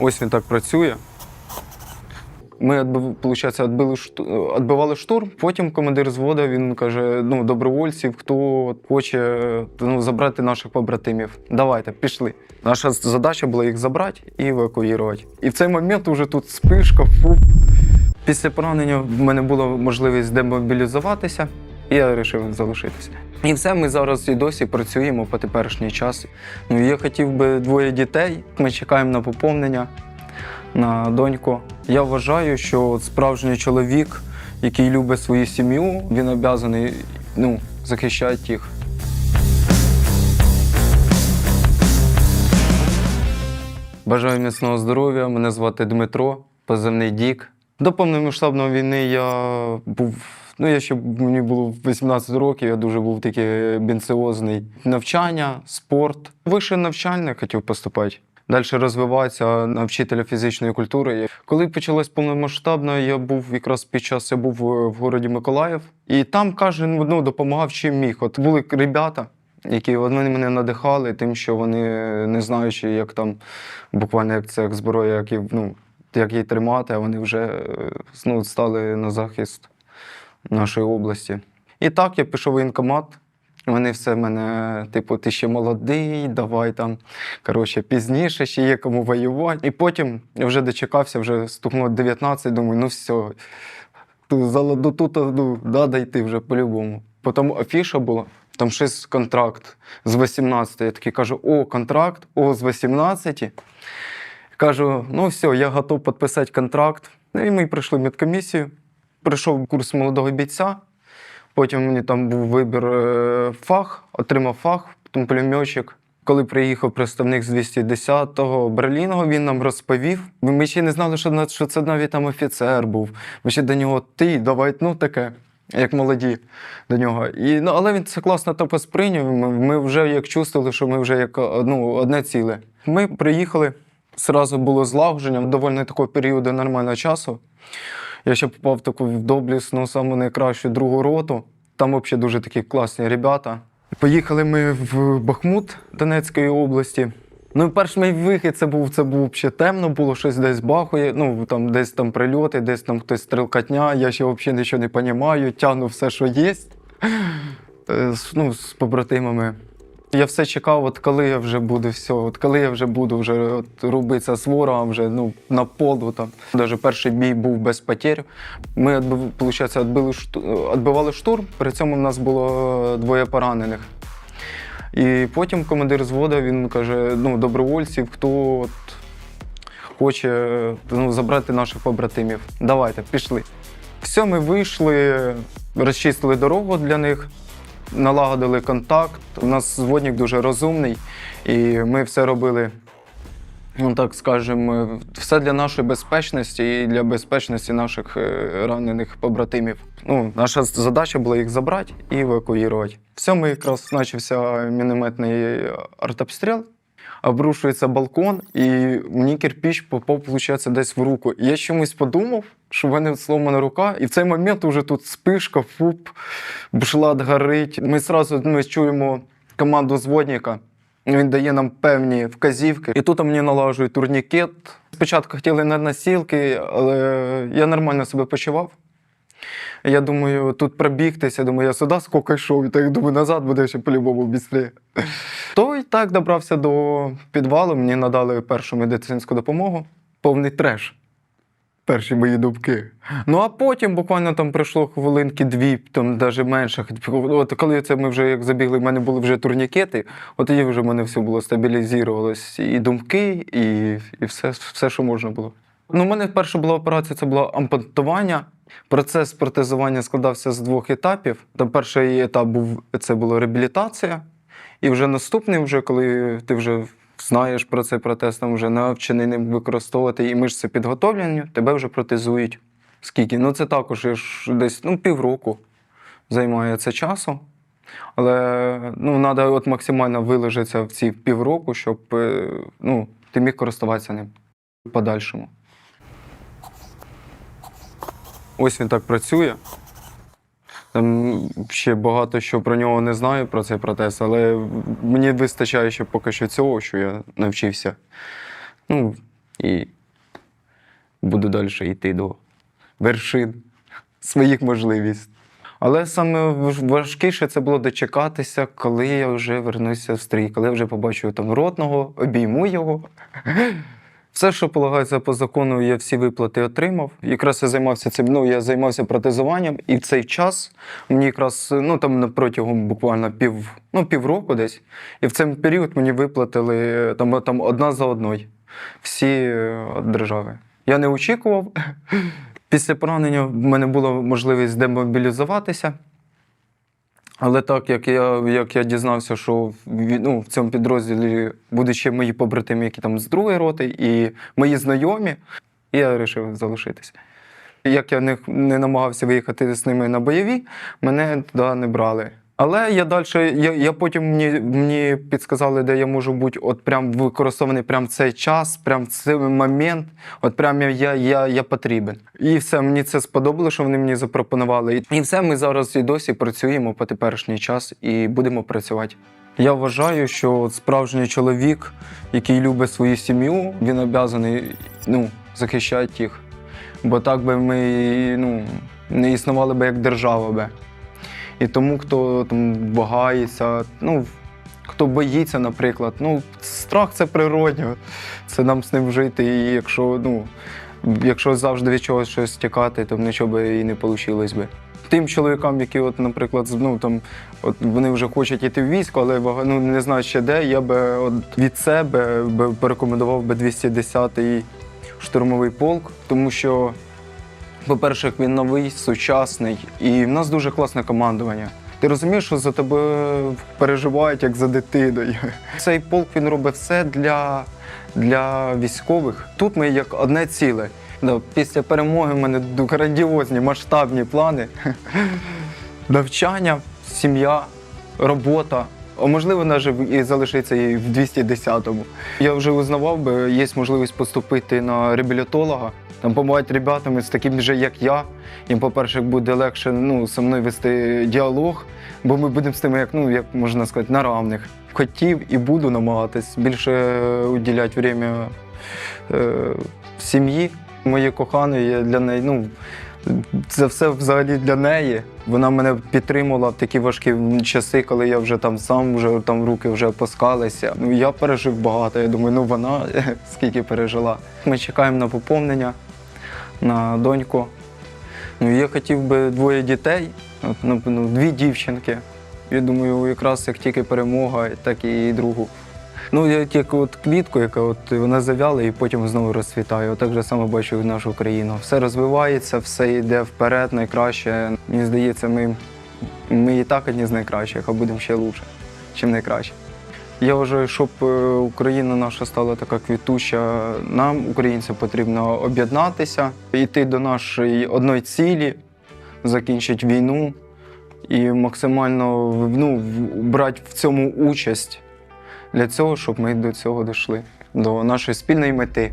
Ось він так працює. Ми получається, відбили відбивали штурм. Потім командир зводу він каже: ну, добровольців, хто хоче ну, забрати наших побратимів. Давайте, пішли. Наша задача була їх забрати і евакуювати. І в цей момент уже тут спишка, фуп. Після поранення в мене була можливість демобілізуватися, я вирішив залишитися. І все, ми зараз і досі працюємо по теперішній час. Ну, я хотів би двоє дітей. Ми чекаємо на поповнення на доньку. Я вважаю, що справжній чоловік, який любить свою сім'ю, він обов'язаний ну, захищати їх. Бажаю міцного здоров'я. Мене звати Дмитро, позивний Дік. До повномасштабної війни я був. Ну, я ще мені було 18 років, я дуже був такий амбіціозний. Навчання, спорт. Вище навчальне хотів поступати. Далі розвиватися на вчителя фізичної культури. Коли почалось повномасштабно, я був якраз під час я був в городі Миколаїв, і там кожен ну, допомагав чим міг. От були ребята, які вони мене надихали тим, що вони не знаючи, як там буквально як це як зброя, як, її, ну, як її тримати, а вони вже ну, стали на захист нашої області. І так я пішов воєнкомат. Вони все мене, типу, ти ще молодий, давай там. Коротше, пізніше ще є кому воювати. І потім я вже дочекався, вже стукнуло 19, думаю, ну все, до тут ну, треба йти вже по-любому. Потім афіша була, там щось контракт з 18. Я такий кажу: о, контракт, о, з 18. Кажу, ну все, я готов підписати контракт. Ну, і ми прийшли в медкомісію. Прийшов курс молодого бійця. Потім мені там був вибір е, фах, отримав фах, потім пулеметчик. Коли приїхав представник з 210-го Берліного, він нам розповів. Ми ще не знали, що, це навіть там офіцер був. Ми ще до нього ти, давай, ну таке, як молоді до нього. І, ну, але він це класно так сприйняв. Ми вже як чувствували, що ми вже як ну, одне ціле. Ми приїхали, зразу було злагодження, доволі такого періоду нормального часу. Я ще попав в таку доблісну, саму найкращу другу роту. Там взагалі дуже такі класні ребята. Поїхали ми в Бахмут Донецької області. Ну, перший мій вихід це був це був ще темно, було щось десь бахує. Ну там десь там прильоти, десь там хтось стрілкатня. Я ще взагалі нічого не розумію, тягну все, що є. Е, Ну, з побратимами. Я все чекав, от коли я вже буду все, от коли я вже буду вже от, рубитися з ворогом, вже ну, на полу там. Даже перший бій був без потерь. Ми получається, відбили відбивали штурм, при цьому в нас було двоє поранених. І потім командир зводу він каже: ну, добровольців, хто от, хоче ну, забрати наших побратимів. Давайте, пішли. Все, ми вийшли, розчистили дорогу для них налагодили контакт. У нас зводник дуже розумний, і ми все робили, ну так скажемо, все для нашої безпечності і для безпечності наших е, ранених побратимів. Ну, наша задача була їх забрати і евакуювати. В цьому якраз почався мінометний артобстріл. Обрушується балкон, і мені кирпіч попав, виходить, десь в руку. І я чомусь подумав, що в мене сломана рука, і в цей момент уже тут спишка, фуп, бушлат горить. Ми одразу ми чуємо команду зводника. Він дає нам певні вказівки. І тут мені налажують турнікет. Спочатку хотіли на носілки, але я нормально себе почував. Я думаю, тут пробігтися, думаю, я сюди скільки йшов, і так думаю, назад буде ще по-любому швидше. То і так добрався до підвалу, мені надали першу медицинську допомогу. Повний треш. Перші мої думки. Ну а потім буквально там пройшло хвилинки дві, там навіть менше. От коли це ми вже як забігли, в мене були вже турнікети, от тоді вже в мене все було стабілізувалось. І думки, і, і все, все, що можна було. Ну, у мене перша була операція, це було ампутування. Процес протезування складався з двох етапів. Там перший етап був це була реабілітація. І вже наступний, вже коли ти вже знаєш про цей протез, там вже навчений ним використовувати і мишці підготовлені, тебе вже протезують. Скільки? Ну це також десь ну, півроку займає це часу. Але ну, треба от максимально вилежатися в ці півроку, щоб е, ну, ти міг користуватися ним в подальшому. Ось він так працює. Там ще багато що про нього не знаю, про цей протез, але мені вистачає ще поки що цього, що я навчився. Ну, і буду далі йти до вершин своїх можливостей. Але саме важкіше це було дочекатися, коли я вже вернуся в стрій, коли я вже побачу там ротного, обійму його. Все, що полагається по закону, я всі виплати отримав. Якраз я займався цим. Ну, я займався протезуванням, і в цей час мені якраз ну там протягом буквально пів, ну, півроку десь. І в цей період мені виплатили там, там одна за одною всі е, держави. Я не очікував. Після поранення в мене була можливість демобілізуватися. Але так як я, як я дізнався, що ну, в цьому підрозділі будуть ще мої побратими, які там з другої роти, і мої знайомі, я вирішив залишитися. Як я не, не намагався виїхати з ними на бойові, мене туди не брали. Але я далі, я, я потім мені, мені підсказали, де я можу бути, от прям використований прям цей час, прям цей момент, от прям я, я, я, я потрібен. І все, мені це сподобалося, що вони мені запропонували. І- все, ми зараз і досі працюємо по теперішній час і будемо працювати. Я вважаю, що справжній чоловік, який любить свою сім'ю, він обов'язаний ну, захищати їх. Бо так би ми ну, не існували би як держава би. І тому, хто там вагається, ну, хто боїться, наприклад, ну, страх це природньо, це нам з ним жити. І якщо, ну, якщо завжди від чогось щось тікати, то нічого би і не вийшло би. Тим чоловікам, які, от, наприклад, ну, там, от вони вже хочуть йти в військо, але ну, не знають ще де, я би от, від себе би порекомендував би 210-й штурмовий полк, тому що по-перше, він новий, сучасний, і в нас дуже класне командування. Ти розумієш, що за тебе переживають як за дитиною. Цей полк він робить все для, для військових. Тут ми як одне ціле. Після перемоги в мене грандіозні масштабні плани. Навчання, сім'я, робота. Можливо, навіть і залишиться і в 210-му. Я вже узнавав, би, є можливість поступити на реабілітолога. Там допомагати ребятам з такими же, як я. Їм, по-перше, буде легше ну, зі мною вести діалог, бо ми будемо з тими, як, ну, як можна сказати, на равних. Хотів і буду намагатись більше уділяти время е, сім'ї. Моєї коханої для неї, ну, це все взагалі для неї. Вона мене підтримувала в такі важкі часи, коли я вже там сам вже там руки вже опускалися. Ну я пережив багато. Я думаю, ну вона скільки пережила. Ми чекаємо на поповнення, на доньку. Ну я хотів би двоє дітей, от, ну, ну, дві дівчинки. Я думаю, якраз як тільки перемога, так і другу. Ну, як, от квітку, яка от вона завяла і потім знову розцвітає. Отак же саме бачу нашу країну. Все розвивається, все йде вперед, найкраще. Мені здається, ми, ми і так одні з найкращих, а будемо ще краще, чим найкраще. Я вважаю, щоб е, Україна наша стала така квітуча, нам, українцям, потрібно об'єднатися, йти до нашої одної цілі, закінчити війну і максимально ну, брати в цьому участь для цього, щоб ми до цього дійшли, до нашої спільної мети.